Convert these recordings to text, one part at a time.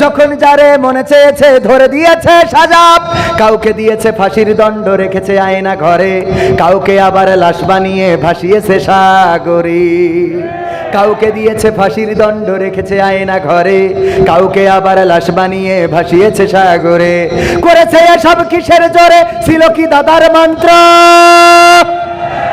যখন যারে মনে চেয়েছে, ধরে দিয়েছে সাজা কাউকে দিয়েছে ফাঁসির দণ্ড, রেখেছে আয়না ঘরে। কাউকে আবার লাশ বানিয়ে ভাসিয়েছে সাগরে। কাউকে দিয়েছে ফাঁসির দণ্ড, রেখেছে আয়না ঘরে। কাউকে আবার লাশ বানিয়ে ভাসিয়েছে সাগরে। করেছে এসব কিসের জোরে? ছিল কি দাদার মন্ত্র?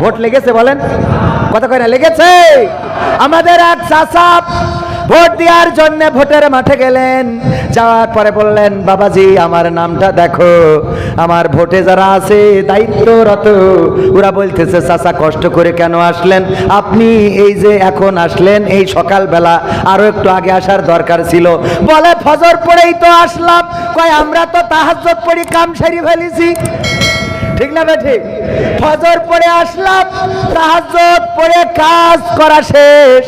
ভোট লেগেছে বলেন? কথা কয় না, লেগেছে? আমাদের এক চাষা ভোট দেওয়ার জন্য ভোটের মাঠে গেলেন। যাওয়ার পরে বললেন, বাবাজি, আমার নামটা দেখো। আমার ভোটে যারা আছে, দায়িত্বরত, ওরা বলতেছে, চাচা, কষ্ট করে কেন আসলেন? আপনি এই যে এখন আসলেন, এই সকালবেলা আরও একটু আগে আসার দরকার ছিল। বলে, ফজর পড়েই তো আসলাম। কয়, আমরা তো তাহাজ্জত পড়ি কাম সারি ফেলেছি। ঠিক না ঠিক ফজর পড়ে আসলাম তাহাজ্জত পড়ে কাজ করা শেষ।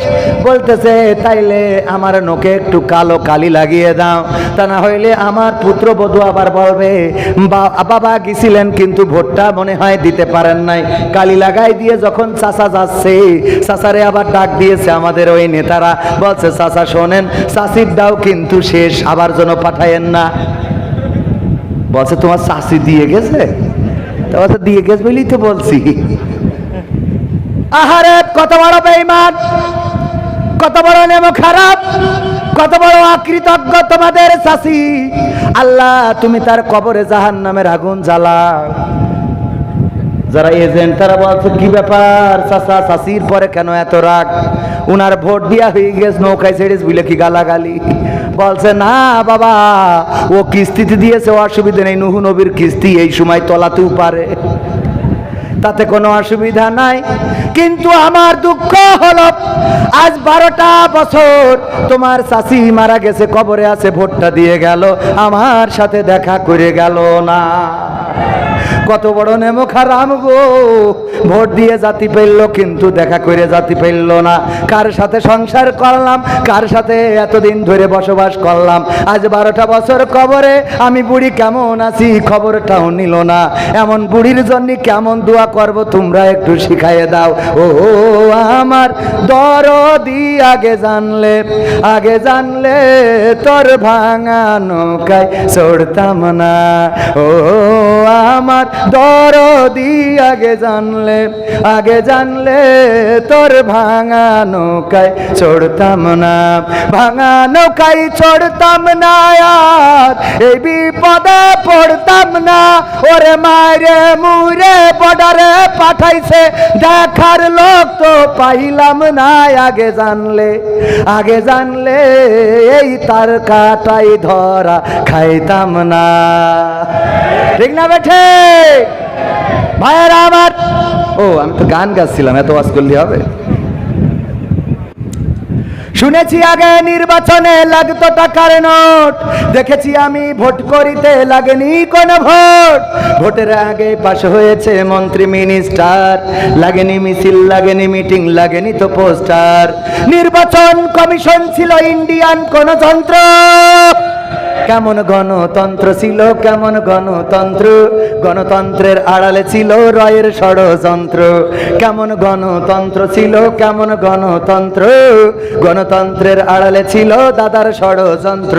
বলতেছে, তাইলে আমার নোকে একটু কালো কালি লাগিয়ে দাও। তা না হইলে আমার পুত্র পুত্রবধূ আবার বলবে বাবা গেছিলেন কিন্তু ভোটটা মনে হয় দিতে পারেন নাই। কালি লাগাই দিয়ে যখন চাচা যাচ্ছে, চাচারে আবার ডাক দিয়েছে আমাদের ওই নেতারা। বলছে, চাচা শোনেন চাষির দাও কিন্তু শেষ, আবার যেন পাঠায়েন না। বলছে, তোমার চাষি দিয়ে গেছে? দিয়ে গেছে বলেই তো বলছি। আহারে কত বড় বেঈমান, কত বড় নেম খারাপ, কত বড় অকৃতজ্ঞ তোমাদের চাষি। আল্লাহ, তুমি তার কবরে জাহান নামের আগুন জ্বালা যারা এজেন্ট, তারা বলছে, কি ব্যাপার চাচা চাষির পরে কেন এত রাগ? উনার ভোট দিয়া হয়ে গেছে, নৌকায় ছেড়েছ বুঝলে কি গালাগালি? বলছে, না, বাবা, ও কিস্তিতে দিয়েছে, অসুবিধা নেই। নুহু নবীর কিস্তি এই সময় তলাতেও পারে। তাতে কোনো অসুবিধা নাই। কিন্তু আমার দুঃখ হল, আজ বারোটা বছর তোমার চাষি মারা গেছে, কবরে আছে, ভোটটা দিয়ে গেল, আমার সাথে দেখা করে গেল না। কত বড় নেমো খারাম গো। ভোট দিয়ে জাতি পেললো, কিন্তু দেখা করে জাতি পেললো না। কার সাথে সংসার করলাম, কার সাথে এতদিন ধরে বসবাস করলাম? আজ বারোটা বছর কবরে, আমি বুড়ি কেমন আছি, খবরটাও নিল না। এমন বুড়ির জন্য কেমন দোয়া করব, তোমরা একটু শিখাইয়ে দাও। ও আমার দরদি আগে জানলে আগে জানলে তোর ভাঙা নৌকায় চড়তাম না। ও আমার দরদি আগে জানলে আগে জানলে তোর ভাঙা নৌকায় চড়তাম না। ভাঙা নৌকায় চড়তাম না আর এই বিপদে পড়তাম না। ওরে মারে মুরে বর্ডারে পাঠাইছে, দেখার লোক তো পাইলাম না। আগে জানলে আগে জানলে এই তার কাটাই ধরা খাইতাম না। ঠিক না বেঠে ভাইয়েরা আমার ও আমি তো গান গাচ্ছিলাম এত ওয়াজ করলে হবে? শুনেছি আগে নির্বাচনে লাগতো টাকার নোট। দেখেছি আমি ভোট করিতে লাগেনি কোন ভোট। ভোটের আগে পাশ হয়েছে মন্ত্রী মিনিস্টার। লাগেনি মিছিল লাগেনি মিটিং লাগেনি তো পোস্টার। নির্বাচন কমিশন ছিল ইন্ডিয়ান কোন যন্ত্র কেমন গণতন্ত্র ছিল, কেমন গণতন্ত্র? গণতন্ত্রের আড়ালে ছিল রয়ের ষড়যন্ত্র। কেমন গণতন্ত্র ছিল, কেমন গণতন্ত্র? গণতন্ত্রের আড়ালে ছিল দাদার ষড়যন্ত্র।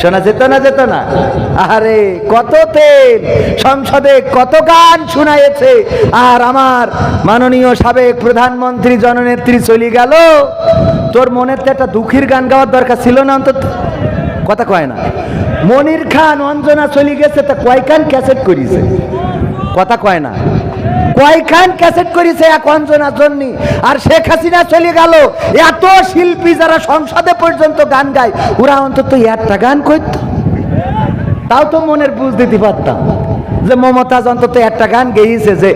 শোনা যেত না যেত না। আরে, কত তেল সংসদে কত গান শোনায়েছে আর আমার মাননীয় সাবেক প্রধানমন্ত্রী জননেত্রী চলে গেল। তোর মনের তো একটা দুঃখের গান গাওয়ার দরকার ছিল না অন্তত। কথা কয় না। মনির খান, অঞ্জনা চলে গেছে, তা কয় খান ক্যাসেট করিছে? কথা কয় না। কয়খান ক্যাসেট করেছে এক অঞ্জনার জন্য? আর শেখ হাসিনা চলে গেল। এত শিল্পী যারা সংসদে পর্যন্ত গান গায়, ওরা অন্তত একটা গান করত। তাও তো মনের বুঝ দিতে পারতাম। যে মমতাজ অন্তত একটা গান গেয়েছে যে,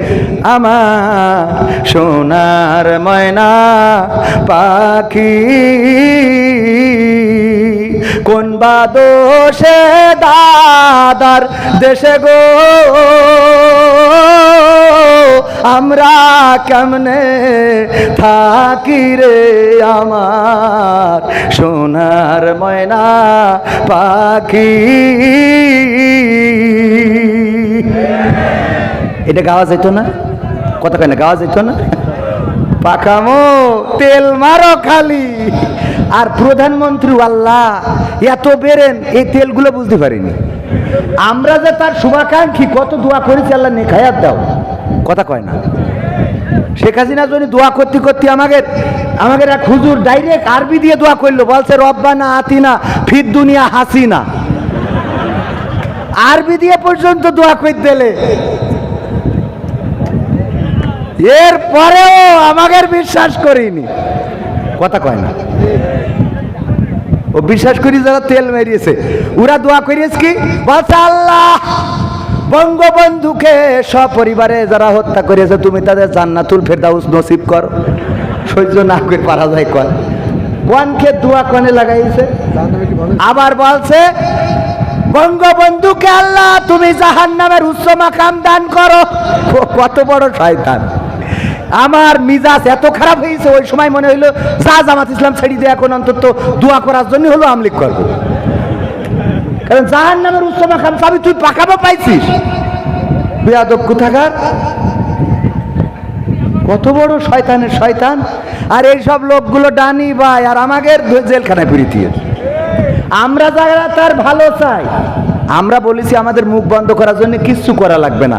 আমার সোনার ময়না পাখি, কোন বা দোষে দাদার দেশে গো? আমরা কেমনে থাকি রে আমার? সোনার ময়না পাখি। এটা গাওয়া যেত না? কথা কেন গাওয়া যেত না? পাকামো তেল মারো খালি। আর প্রধানমন্ত্রী, আল্লাহ, এত বেরেন, এই তেলগুলো বুঝতে পারিনি। আমরা যে তার শুভাকাঙ্ক্ষী, কত দোয়া করেছি, আল্লাহ নেখায়াত দাও। কথা কয় না। শেখ হাসিনা যদি দোয়া করতে করতে আমাকে আমাদের এক হুজুর ডাইরেক্ট আরবি দিয়ে দোয়া করল, বলছে, রব্বানা আতিনা ফির দুনিয়া হাসি হাসিনা। আরবি দিয়ে পর্যন্ত দোয়া করে দিলে। এর পরেও আমাদের বিশ্বাস করিনি। কথা কয় না। ও বিশ্বাস করি যারা তেল মেরিয়েছে। ওরা দোয়া করিয়েছে কি? বলছে, আল্লাহ বঙ্গবন্ধুকে সপরিবারে যারা হত্যা করেছে, তুমি তাদের জান্নাতুল ফেরদাউস নসিব কর। সহ্য না করে পারা যায় কর কোনকে দোয়া কনে লাগাইছে। আবার বলছে, বঙ্গবন্ধুকে আল্লাহ তুমি জাহান নামের উচ্চ মাকাম দান করো। কত বড় শয়তান। আমার মিজাজ এত খারাপ হয়েছে, ওই সময় মনে হইল, যা জামাত ইসলাম ছেড়ে দিয়ে এখন অন্তত দোয়া করার জন্য হলো আমলিক করব। কারণ জাহান নামের উচ্চ মাকাম চাবি তুই পাকাবো পাইছিস। বেয়াদব কোথাকার? কত বড় শয়তানের শয়তান। আর এইসব লোকগুলো ডানি ভাই, আর আমাকে জেলখানায় ফিরে আমরা যারা তার ভালো চাই, আমরা বলেছি আমাদের মুখ বন্ধ করার জন্য কিচ্ছু করা লাগবে না।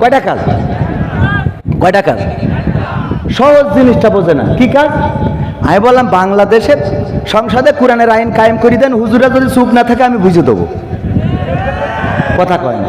কয়টা কাজ কয়টা কাজ সহজ জিনিসটা বোঝে না। কি কাজ? আমি বললাম, বাংলাদেশের সংসদে কোরআনের আইন কায়েম করে দেন। হুজুরা যদি চুপ না থাকে, আমি বুঝে দেবো। কথা কয় না।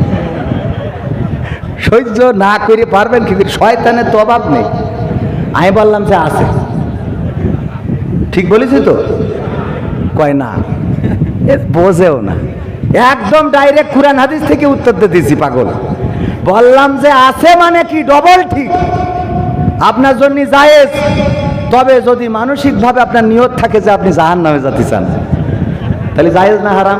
সহ্য না করে পারবেন কি করে? শয়তানের তো অভাব নেই। আমি বললাম যে আছে। ঠিক বলেছি তো? কয় না, এ বোঝেও না। একদম ডাইরেক্ট কোরআন হাদিস থেকে উত্তর দিয়েছি, পাগল। বললাম যে আছে মানে কি ডবল ঠিক? আপনার জন্য জায়েজ। তবে যদি মানসিকভাবে আপনার নিয়ত থাকে যে আপনি জাহান নামে যেতে চান, তাহলে জায়েজ না হারাম?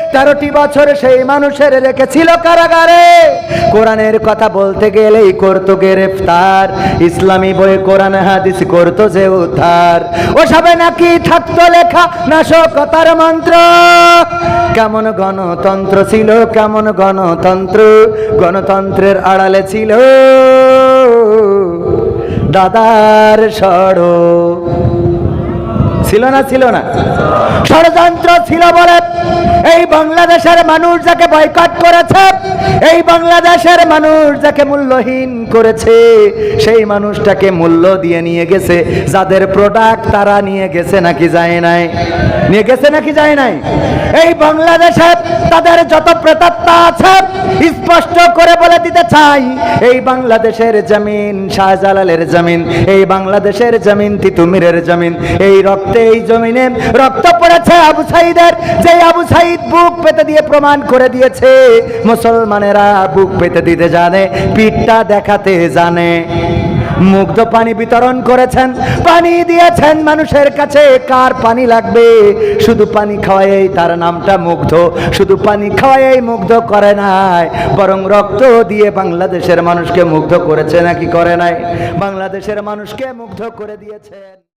তেরোটি বছর সেই মানুষের রেখেছিল কারাগারে। কোরআনের কথা বলতে গেলেই করতো গ্রেফতার। ইসলামী বই কোরআন হাদিস করতো যে উদ্ধার। ওসবে নাকি থাকতো লেখা নাশকতার মন্ত্র। কেমন গণতন্ত্র ছিল, কেমন গণতন্ত্র? গণতন্ত্রের আড়ালে ছিল দাদার সড় ছিল না ছিল না। ষড়যন্ত্র ছিল বলে এই বাংলাদেশের মানুষ যাকে বয়কট করেছে, এই বাংলাদেশের মানুষ যাকে মূল্যহীন করেছে, সেই মানুষটাকে মূল্য দিয়ে নিয়ে গেছে। যাদের প্রোডাক্ট তারা নিয়ে গেছে নাকি যায় নাই? নিয়ে গেছে নাকি যায় নাই? এই বাংলাদেশে তাদের যত প্রেতাত্মা আছে, স্পষ্ট করে বলে দিতে চাই, এই বাংলাদেশের জমিন শাহজালালের জমিন, এই বাংলাদেশের জমিন তিতুমিরের জমিন, এই রক্তে এই জমিনে রক্ত পড়েছে আবু সাইদের যে আবু সাইদ বুক পেতে দিয়ে প্রমাণ করে দিয়েছে। মুসলমানেরা বুক পেতে দিতে জানে, পিঠটা দেখাতে জানে। মুগ্ধ পানি বিতরণ করেছেন, পানি দিয়েছেন মানুষের কাছে, কার পানি লাগবে? শুধু পানি খাওয়াই তার নামটা মুগ্ধ, শুধু পানি খাওয়াই মুগ্ধ করে নাই। বরং রক্ত দিয়ে বাংলাদেশের মানুষকে মুগ্ধ করেছে নাকি করে নাই? বাংলাদেশের মানুষকে মুগ্ধ করে দিয়েছেন।